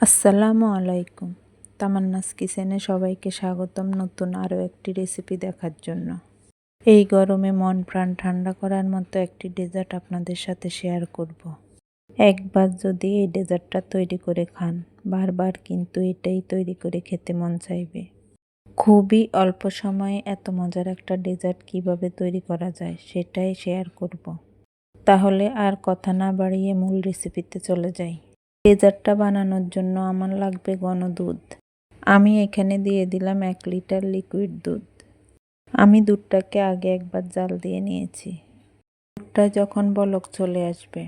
আসসালামু আলাইকুম তামান্নাস কিচেনে সবাইকে স্বাগতম নতুন আরও একটি রেসিপি দেখার জন্য এই গরমে মন প্রাণ ঠান্ডা করার মতো একটি ডেজার্ট আপনাদের সাথে শেয়ার করব। একবার যদি এই ডেজার্টটা তৈরি করে খান, বারবার কিন্তু এটাই তৈরি করে খেতে মন চাইবে খুবই অল্প সময়ে এত মজার একটা ডেজার্ট কীভাবে তৈরি করা যায় সেটাই শেয়ার করব। তাহলে আর কথা না বাড়িয়ে মূল রেসিপিতে চলে যাই ডেজার্টটা বানানোর জন্য আমার লাগবে ঘন দুধ আমি এখানে দিয়ে দিলাম এক লিটার লিকুইড দুধ। আমি দুধটাকে আগে একবার জাল দিয়ে নিয়েছি। দুধটা যখন বলক চলে আসবে,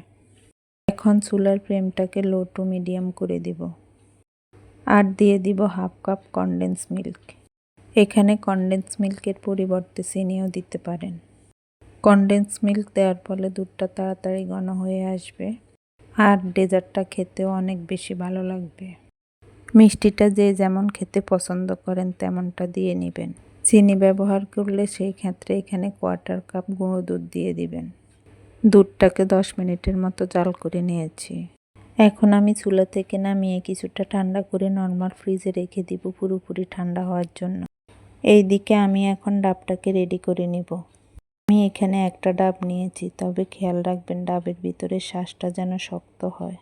এখন চুলার ফ্লেমটাকে লো টু মিডিয়াম করে দিব। আর দিয়ে দিব হাফ কাপ কনডেন্স মিল্ক এখানে কনডেন্স মিল্কের পরিবর্তে চিনিও দিতে পারেন। কনডেন্স মিল্ক দেওয়ার ফলে দুধটা তাড়াতাড়ি ঘন হয়ে আসবে। আর ডেজার্টটা খেতেও অনেক বেশি ভালো লাগবে। মিষ্টিটা যে যেমন খেতে পছন্দ করেন তেমনটা দিয়ে নেবেন। চিনি ব্যবহার করলে সেই ক্ষেত্রে এখানে কোয়ার্টার কাপ গুঁড়ো দুধ দিয়ে দিবেন। দুধটাকে দশ মিনিটের মতো জাল করে নিয়েছি। এখন আমি চুলা থেকে নামিয়ে কিছুটা ঠান্ডা করে নর্মাল ফ্রিজে রেখে দিব পুরোপুরি ঠান্ডা হওয়ার জন্য। এই দিকে আমি এখন ডাবটাকে রেডি করে নিব। আমি এখানে একটা ডাব নিয়েছি, তবে খেয়াল রাখবেন ডাবের ভিতরে শ্বাসটা যেন শক্ত হয়।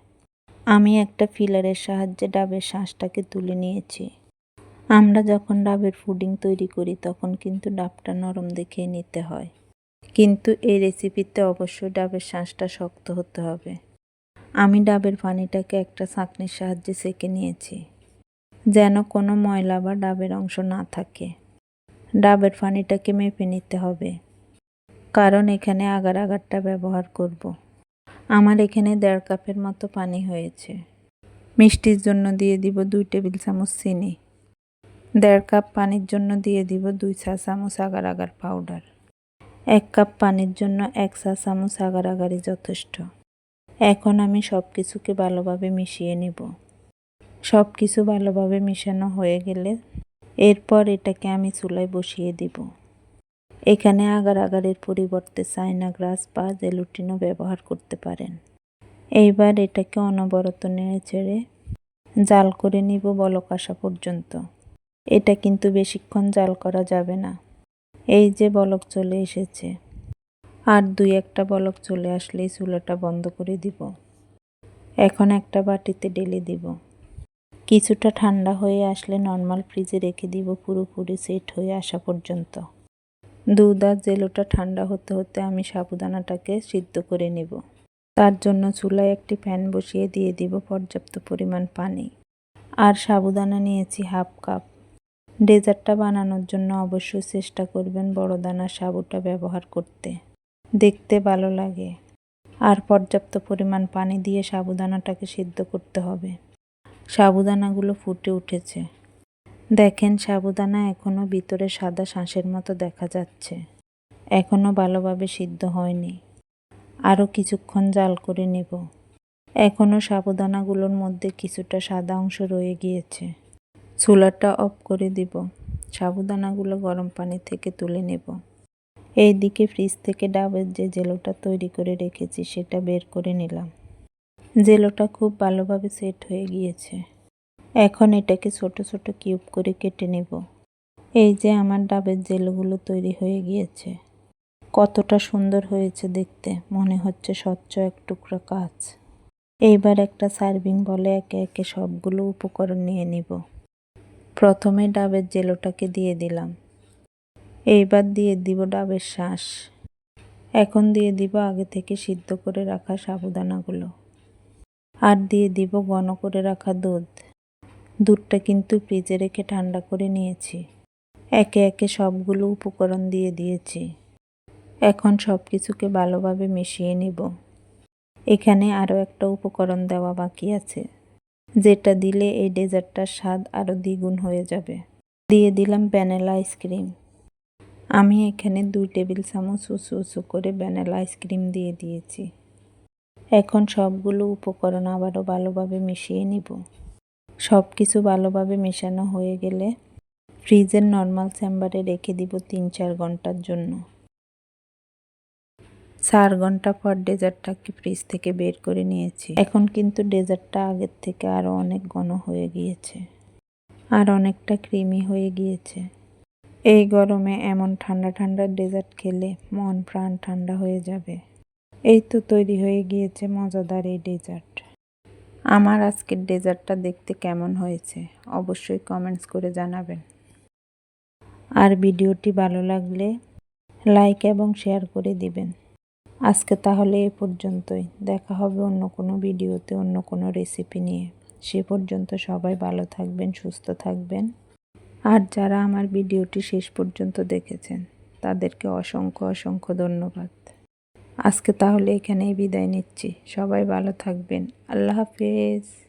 আমি একটা ফিলারের সাহায্যে ডাবের শ্বাসটাকে তুলে নিয়েছি। আমরা যখন ডাবের ফুডিং তৈরি করি, তখন কিন্তু ডাবটা নরম দেখে নিতে হয়। কিন্তু এই রেসিপিতে অবশ্যই ডাবের শ্বাসটা শক্ত হতে হবে। আমি ডাবের পানিটাকে একটা ছাঁকনির সাহায্যে সেঁকে নিয়েছি, যেন কোনো ময়লা বা ডাবের অংশ না থাকে। ডাবের পানিটাকে মেপে নিতে হবে। কারণ এখানে আগার আগারটা ব্যবহার করব। আমার এখানে দেড় কাপের মতো পানি হয়েছে। মিষ্টির জন্য দিয়ে দিব দুই টেবিল চামচ চিনি। দেড় কাপ পানির জন্য দিয়ে দিব দুই চা চামচ আগার আগার পাউডার। এক কাপ পানির জন্য এক চা চামচ আগার আগারই যথেষ্ট। এখন আমি সব কিছুকে ভালোভাবে মিশিয়ে নিব। সব কিছু ভালোভাবে মিশানো হয়ে গেলে এরপর এটাকে আমি চুলায় বসিয়ে দিব। এখানে আগার আগারের পরিবর্তে চাইনা গ্রাস বা জেলুটিনও ব্যবহার করতে পারেন। এইবার এটাকে অনবরত নেড়ে ছেড়ে জাল করে নিব বলক আসা পর্যন্ত। এটা কিন্তু বেশিক্ষণ জাল করা যাবে না। এই যে বলক চলে এসেছে। আর দুই একটা বলক চলে আসলেই চুলাটা বন্ধ করে দিব। এখন একটা বাটিতে ডেলে দিব। কিছুটা ঠান্ডা হয়ে আসলে নর্মাল ফ্রিজে রেখে দিব পুরোপুরি সেট হয়ে আসা পর্যন্ত। দুধ আর জেলোটা ঠান্ডা হতে হতে আমি সাবুদানাটাকে সিদ্ধ করে নেব। তার জন্য চুলায় একটি প্যান বসিয়ে দিয়ে দিব পর্যাপ্ত পরিমাণ পানি। আর সাবুদানা নিয়েছি হাফ কাপ। ডেজার্টটা বানানোর জন্য অবশ্যই চেষ্টা করবেন বড় দানা সাবুটা ব্যবহার করতে। দেখতে ভালো লাগে। আর পর্যাপ্ত পরিমাণ পানি দিয়ে সাবুদানাটাকে সিদ্ধ করতে হবে। সাবুদানাগুলো ফুটে উঠেছে। দেখেন সাবুদানা এখনও ভিতরে সাদা শাঁসের মতো দেখা যাচ্ছে। এখনও ভালোভাবে সিদ্ধ হয়নি। আরও কিছুক্ষণ জাল করে নেব। এখনও সাবুদানাগুলোর মধ্যে কিছুটা সাদা অংশ রয়ে গিয়েছে। চুলাটা অফ করে দিব। সাবুদানাগুলো গরম পানি থেকে তুলে নেব। এই দিকে ফ্রিজ থেকে ডাবের যে জেলোটা তৈরি করে রেখেছি, সেটা বের করে নিলাম। জেলোটা খুব ভালোভাবে সেট হয়ে গিয়েছে। এখন এটাকে ছোট ছোট কিউব করে কেটে নেব। এই যে আমার ডাবের জেলগুলো তৈরি হয়ে গিয়েছে। কতটা সুন্দর হয়েছে দেখতে। মনে হচ্ছে স্বচ্ছ এক টুকরো কাজ এইবার একটা সার্ভিং বলে একে একে সবগুলো উপকরণ নিয়ে নিব। প্রথমে ডাবের জেলোটাকে দিয়ে দিলাম। এইবার দিয়ে দিব ডাবের শ্বাস। এখন দিয়ে দিব আগে থেকে সিদ্ধ করে রাখা সাবুদানাগুলো। আর দিয়ে দিব ঘন করে রাখা দুধ। দুধটা কিন্তু ফ্রিজে রেখে ঠান্ডা করে নিয়েছি। একে একে সবগুলো উপকরণ দিয়ে দিয়েছি। এখন সব কিছুকে ভালোভাবে মিশিয়ে নিব। এখানে আরও একটা উপকরণ দেওয়া বাকি আছে, যেটা দিলে এই ডেজার্টটার স্বাদ আরও দ্বিগুণ হয়ে যাবে। দিয়ে দিলাম ভ্যানিলা আইসক্রিম। আমি এখানে দুই টেবিল চামচ উঁচু উঁচু করে ভ্যানিলা আইসক্রিম দিয়ে দিয়েছি। এখন সবগুলো উপকরণ আবারও ভালোভাবে মিশিয়ে নিব। সব কিছু ভালোভাবে মেশানো হয়ে গেলে ফ্রিজের নর্মাল চেম্বারে রেখে দিব তিন চার ঘণ্টার জন্য। চার ঘণ্টা পর ডেজার্টটাকে ফ্রিজ থেকে বের করে নিয়েছি। এখন কিন্তু ডেজার্টটা আগের থেকে আরও অনেক ঘন হয়ে গিয়েছে আর অনেকটা ক্রিমি হয়ে গিয়েছে। এই গরমে এমন ঠান্ডা ঠান্ডা ডেজার্ট খেলে মন প্রাণ ঠান্ডা হয়ে যাবে। এই তো তৈরি হয়ে গিয়েছে মজাদার এই ডেজার্ট। আমার আজকের ডেজার্টটা দেখতে কেমন হয়েছে? অবশ্যই কমেন্টস করে জানাবেন। আর ভিডিওটি ভালো লাগলে লাইক এবং শেয়ার করে দিবেন। আজকে তাহলে এ পর্যন্তই। দেখা হবে অন্য কোনো ভিডিওতে, অন্য কোনো রেসিপি নিয়ে। সে পর্যন্ত সবাই ভালো থাকবেন, সুস্থ থাকবেন। আর যারা আমার ভিডিওটি শেষ পর্যন্ত দেখেছেন, তাদেরকে অসংখ্য অসংখ্য ধন্যবাদ। আজকে তাহলে এখানেই বিদায় নিচ্ছি। সবাই ভালো থাকবেন। আল্লাহ হাফেজ।